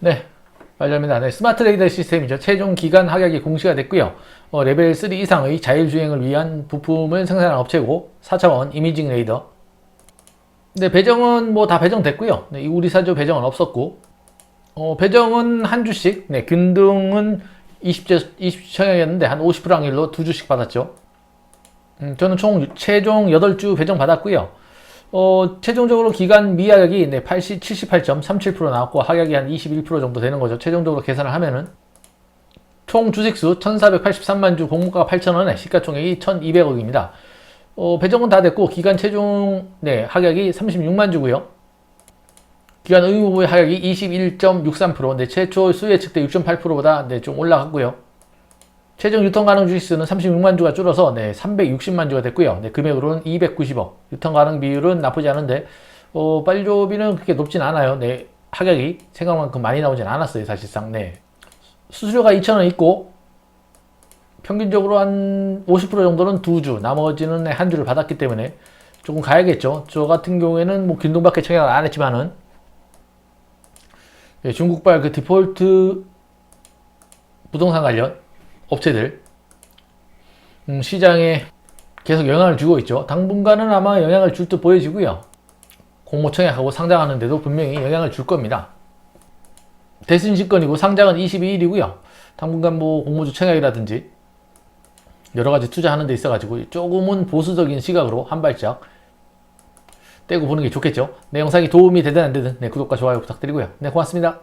네, 빨리합니다. 네, 스마트 레이더 시스템이죠. 최종 기간 하격이 공시가 됐고요. 어, 레벨 3 이상의 자율주행을 위한 부품을 생산한 업체고 4차원 이미징 레이더. 네, 배정은 뭐 다 배정됐고요. 네, 이 우리 사조 배정은 없었고 어, 배정은 한 주씩, 네, 균등은 20제, 20청약이었는데 한 50% 확률로 두 주씩 받았죠. 음, 저는 총 최종 8주 배정 받았고요. 어, 최종적으로 기간 미하격이 네, 80, 78.37% 나왔고 하격이 한 21% 정도 되는 거죠. 최종적으로 계산을 하면은 총 주식수 1,483만 주, 공모가가 8,000원에 시가총액이 1,200억입니다. 어, 배정은 다 됐고 기간 최종 네, 하격이 36만 주고요. 기간 의무부의 하격이 21.63%, 네, 최초 수요 예측대 6.8%보다 네, 좀 올라갔고요. 최종 유통 가능 주식수는 36만 주가 줄어서 네, 360만 주가 됐고요. 네, 금액으로는 290억. 유통 가능 비율은 나쁘지 않은데 어, 빨조비는 그렇게 높진 않아요. 네, 하격이 생각만큼 많이 나오진 않았어요, 사실상. 네. 수수료가 2,000원 있고 평균적으로 한 50% 정도는 두 주, 나머지는 네, 한 주를 받았기 때문에 조금 가야겠죠. 저 같은 경우에는 뭐 균등밖에 청약을 안 했지만은 예, 중국발 그 디폴트 부동산 관련 업체들 음, 시장에 계속 영향을 주고 있죠. 당분간은 아마 영향을 줄 듯 보여지고요. 공모 청약하고 상장하는데도 분명히 영향을 줄 겁니다. 대순 직권이고 상장은 22일이고요. 당분간 뭐 공모주 청약이라든지 여러 가지 투자하는 데 있어가지고 조금은 보수적인 시각으로 한 발짝 떼고 보는 게 좋겠죠. 내 영상이 도움이 되든 안 되든 네, 구독과 좋아요 부탁드리고요. 네, 고맙습니다.